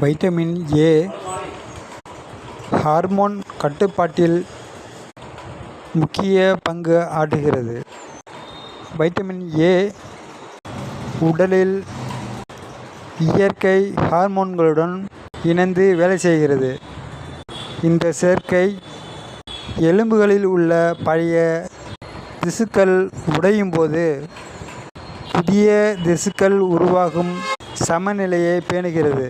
Vitamin A hormone கட்டுப்பாட்டில் முக்கிய பங்கு ஆற்றுகிறது வைட்டமின் ஏ உடலில் இயற்கை ஹார்மோன்களுடன் இணைந்து வேலை செய்கிறது. இந்த சேர்க்கை எலும்புகளில் உள்ள பழைய திசுக்கள் உடையும் போது புதிய திசுக்கள் உருவாகும் சமநிலையை பேணுகிறது.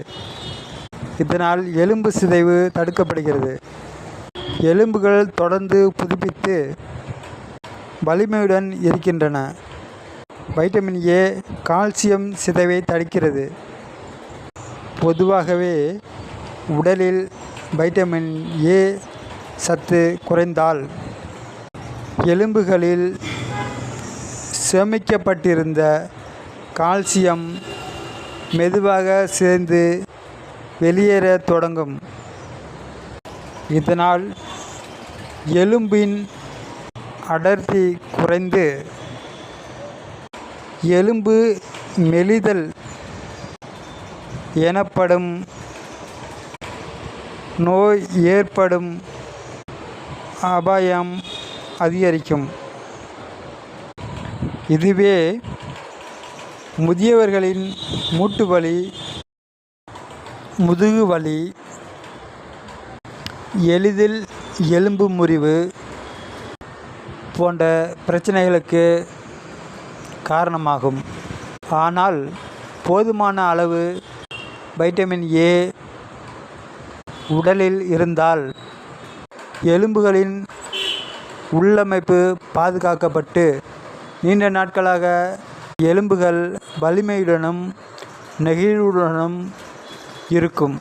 இதனால் எலும்பு சிதைவு தடுக்கப்படுகிறது. எலும்புகள் தொடர்ந்து புதுப்பித்து வலிமையுடன் இருக்கின்றன. வைட்டமின் ஏ கால்சியம் சிதைவை தடுக்கிறது. பொதுவாகவே உடலில் வைட்டமின் ஏ சத்து குறைந்தால் எலும்புகளில் சேமிக்கப்பட்டிருந்த கால்சியம் மெதுவாக சேர்ந்து வெளியேறத் தொடங்கும். இதனால் எலும்பின் அடர்த்தி குறைந்து எலும்பு மெலிதல் எனப்படும் நோய் ஏற்படும் அபாயம் அதிகரிக்கும். இதுவே முதியவர்களின் மூட்டு வலி முதுகு வலி எளிதில் எலும்பு முறிவு போன்ற பிரச்சனைகளுக்கு காரணமாகும். ஆனால் போதுமான அளவு வைட்டமின் ஏ உடலில் இருந்தால் எலும்புகளின் உள்ளமைப்பு பாதுகாக்கப்பட்டு நீண்ட நாட்களாக எலும்புகள் வலிமையுடனும் நெகிழ்வுடனும் இருக்கும்.